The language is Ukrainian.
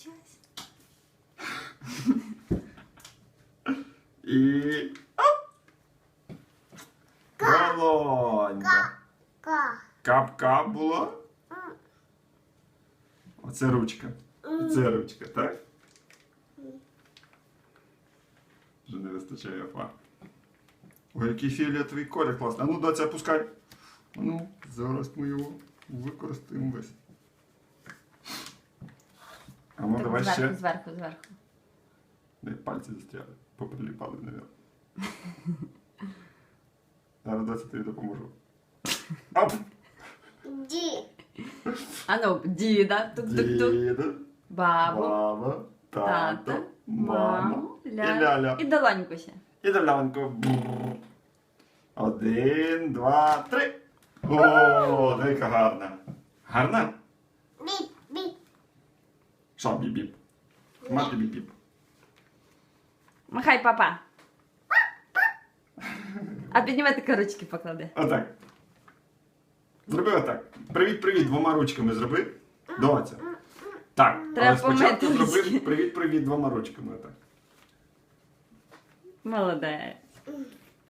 Получилось? Долонька. Ка. Кап-кап було. Оце ручка. І це ручка, так? Вже не вистачає фа. Ой, який фіолетовий колір класний. А ну, доця, опускай. А Ну, зараз ми його використаємо весь. А ну, давай зверху, ще. зверху, зверху. Де пальці застряли. Поприліпали, навіть. Зараз доця тобі допоможу. Оп! Ді. А ну, діда, тук-тук-тук. Діда. Бабу, Мама, тато, тата, мама маму, і ляля. ляля. І долоньку ще. І долянку. Один, два, три. О, яка гарна. Гарна? Біп, біп. Що біп-біп? Мати біп-біп. Махай, папа. А підніми таки ручки поклади. Отак. Зроби отак. Привіт-привіт двома ручками зроби. Доця. Так. Треба але спочатку помити зроби привіт-привіт двома ручками. Отак. Молодець.